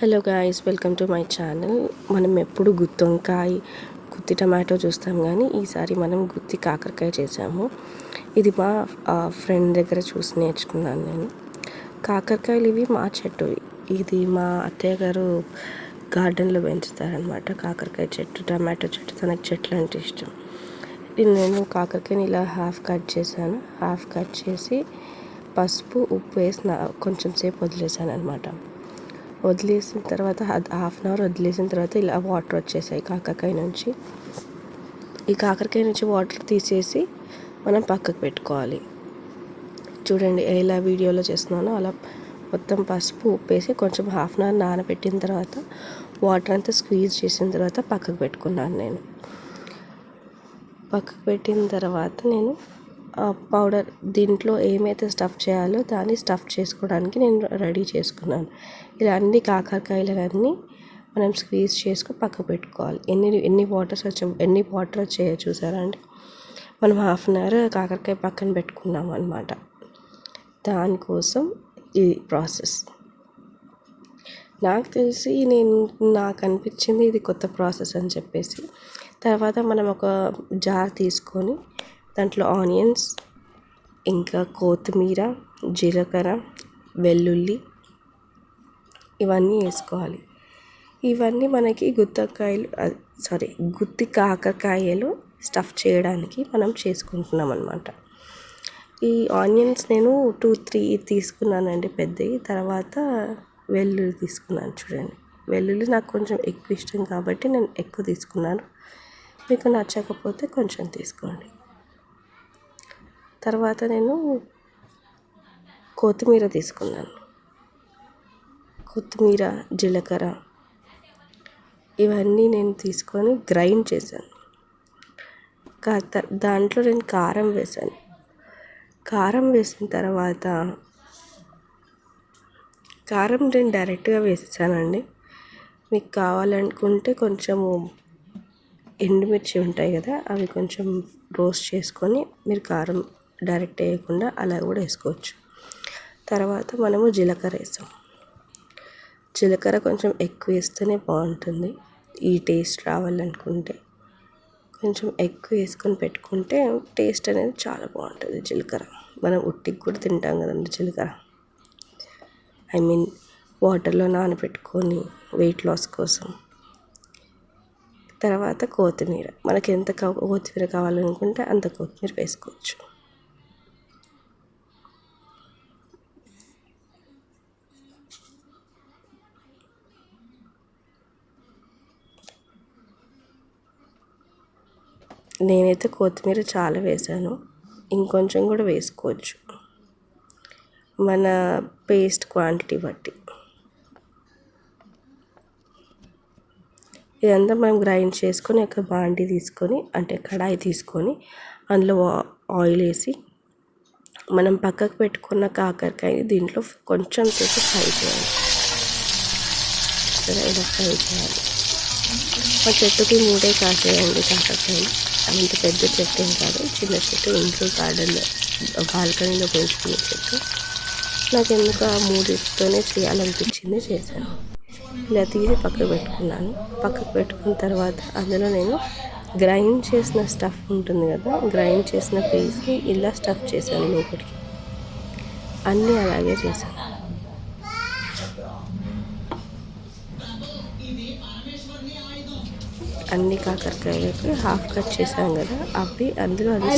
Hello guys welcome to my channel మనం ఎప్పుడు గుత్తి వంకాయ గుత్తి టమాటో చూస్తాం కానీ ఈసారి మనం గుత్తి కాకరకాయ చేసాము. ఇది మా ఫ్రెండ్ దగ్గర చూసి నేర్చుకున్నాను నేను. కాకరకాయలు ఇవి మా చెట్టు ఇది మా అత్తయ్య గారు గార్డెన్లో పెంచుతారనమాట కాకరకాయ చెట్టు టమాటో చెట్టు తనకు చెట్లు అంటే ఇష్టం. నేను కాకరకాయని ఇలా హాఫ్ కట్ చేశాను. హాఫ్ కట్ చేసి పసుపు ఉప్పు వేసి కొంచెం సేపు వదిలేసాను అనమాట వదిలేసిన తర్వాత హాఫ్ అన్ అవర్ వదిలేసిన తర్వాత ఇలా వాటర్ వచ్చేసాయి కాకరకాయ నుంచి. ఈ కాకరకాయ నుంచి వాటర్ తీసేసి మనం పక్కకు పెట్టుకోవాలి. చూడండి ఎలా వీడియోలో చేస్తున్నానో అలా మొత్తం పసుపు ఉప్పేసి కొంచెం హాఫ్ అన్ అవర్ నానబెట్టిన తర్వాత వాటర్ అంతా స్క్వీజ్ చేసిన తర్వాత పక్కకు పెట్టుకున్నాను నేను. పక్కకు పెట్టిన తర్వాత నేను పౌడర్ దీంట్లో ఏమైతే స్టఫ్ చేయాలో దాన్ని స్టఫ్ చేసుకోవడానికి నేను రెడీ చేసుకున్నాను. ఇలా అన్ని కాకరకాయలన్నీ మనం స్క్వీజ్ చేసుకుని పక్క పెట్టుకోవాలి. ఎన్ని ఎన్ని వాటర్స్ వచ్చే ఎన్ని వాటర్ వచ్చాయో చూసారా అండి? మనం హాఫ్ అన్ అవర్ కాకరకాయ పక్కన పెట్టుకున్నాం అనమాట దానికోసం ఈ ప్రాసెస్. నాకు తెలిసి నేను నాకు అనిపించింది ఇది కొత్త ప్రాసెస్ అని చెప్పేసి. తర్వాత మనం ఒక జార్ తీసుకొని దాంట్లో ఆనియన్స్ ఇంకా కొత్తిమీర జీలకర్ర వెల్లుల్లి ఇవన్నీ వేసుకోవాలి. ఇవన్నీ మనకి గుత్తకాయలు సారీ గుత్తి కాకరకాయలు స్టఫ్ చేయడానికి మనం చేసుకుంటున్నాం అనమాట ఈ ఆనియన్స్ నేను టూ త్రీ తీసుకున్నానండి పెద్దవి. తర్వాత వెల్లుల్లి తీసుకున్నాను చూడండి. వెల్లుల్లి నాకు కొంచెం ఎక్కువ ఇష్టం కాబట్టి నేను ఎక్కువ తీసుకున్నాను. మీకు నచ్చకపోతే కొంచెం తీసుకోండి. తర్వాత నేను కొత్తిమీర తీసుకున్నాను. కొత్తిమీర జీలకర్ర ఇవన్నీ నేను తీసుకొని గ్రైండ్ చేశాను. దాంట్లో నేను కారం వేసాను కారం వేసిన తర్వాత కారం నేను డైరెక్ట్గా వేసేసానండి. మీకు కావాలనుకుంటే కొంచెము ఎండుమిర్చి ఉంటాయి కదా అవి కొంచెం రోస్ట్ చేసుకొని మీరు కారం డైరెక్ట్ వేయకుండా అలా కూడా వేసుకోవచ్చు. తర్వాత మనము జీలకర్ర వేస్తాం జీలకర్ర కొంచెం ఎక్కువ వేస్తేనే బాగుంటుంది. ఈ టేస్ట్ రావాలనుకుంటే కొంచెం ఎక్కువ వేసుకొని పెట్టుకుంటే టేస్ట్ అనేది చాలా బాగుంటుంది జీలకర్ర. మనం ఉట్టికి కూడా తింటాం కదండి జీలకర్ర. ఐ మీన్ వాటర్లో నానబెట్టుకొని వెయిట్ లాస్ కోసం. తర్వాత కొత్తిమీర. మనకి ఎంత కొత్తిమీర కావాలనుకుంటే అంత కొత్తిమీర వేసుకోవచ్చు. నేనైతే కొత్తిమీర చాలా వేసాను. ఇంకొంచెం కూడా వేసుకోవచ్చు. మన పేస్ట్ క్వాంటిటీ బట్టి. ఇదంతా మనం గ్రైండ్ చేసుకొని ఒక బాండి తీసుకొని అంటే కడాయి తీసుకొని అందులో ఆయిల్ వేసి మనం పక్కకు పెట్టుకున్న కాకరకాయని దీంట్లో కొంచెం సేపు ఫ్రై చేయాలి. ఇలా ఫ్రై చేయాలి. మా చెట్టుకి మూడే కాసేయండి కాకరకాయలు. అంత పెద్ద చెట్టు ఏం కాదు చిన్న చెట్టు ఇంట్లో గార్డెన్లో బాల్కనీలో పెంచుకునే చెట్టు. నాకు ఎందుకు ఆ మూడింటితోనే చేయాలనిపించింది చేశాను. ఇలా తీసి పక్కకు పెట్టుకున్నాను. పక్కకు పెట్టుకున్న తర్వాత అందులో నేను గ్రైండ్ చేసిన స్టఫ్ ఉంటుంది కదా గ్రైండ్ చేసిన పేస్ట్ని ఇలా స్టఫ్ చేశాను లోపలికి. అన్నీ అలాగే చేశాను. అన్ని కాకరకాయలకి హాఫ్ కట్ చేసాం కదా అవి అందులో అది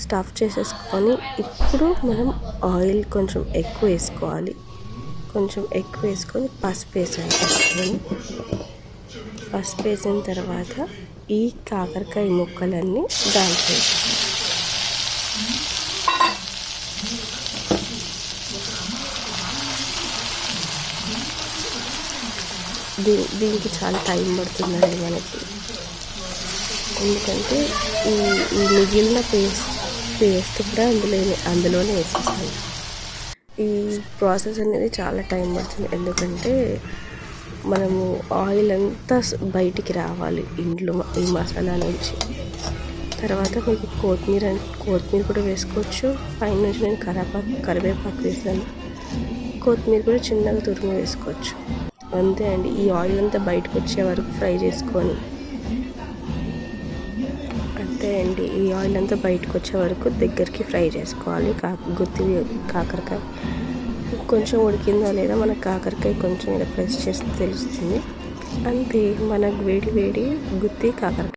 స్టఫ్ చేసేసుకొని ఇప్పుడు మనం ఆయిల్ కొంచెం ఎక్కువ వేసుకోవాలి. కొంచెం ఎక్కువ వేసుకొని పసుపు వేసాను పసుపుని పసుపు వేసిన తర్వాత ఈ కాకరకాయ ముక్కలన్నీ దాంట్లో దీ దీనికి చాలా టైం పడుతుందండి మనకి. ఎందుకంటే ఈ ఈ మిగిలిన పేస్ట్ పేస్ట్ కూడా అందులో అందులోనే వేసేసాను ఈ ప్రాసెస్ అనేది చాలా టైం పడుతుంది. ఎందుకంటే మనము ఆయిల్ అంతా బయటికి రావాలి ఇంట్లో ఈ మసాలా నుంచి. తర్వాత మీకు కొత్తిమీర కొత్తిమీర కూడా వేసుకోవచ్చు. పైన నుంచి నేను కరాపాకు కరివేపాకు వేసాను. కొత్తిమీర కూడా చిన్నగా తురుము వేసుకోవచ్చు. అంతే అండి. ఈ ఆయిల్ అంతా బయటకు వచ్చే వరకు ఫ్రై చేసుకొని. అంతే అండి. ఈ ఆయిల్ అంతా బయటకు వచ్చే వరకు దగ్గరికి ఫ్రై చేసుకోవాలి. కా గుత్తి కాకరకాయ కొంచెం ఉడికిందా లేదా మన కాకరకాయ కొంచెం ఇలా ప్రెస్ చేస్తే తెలుస్తుంది. అంతే మనకు వేడి వేడి గుత్తి కాకరకాయ.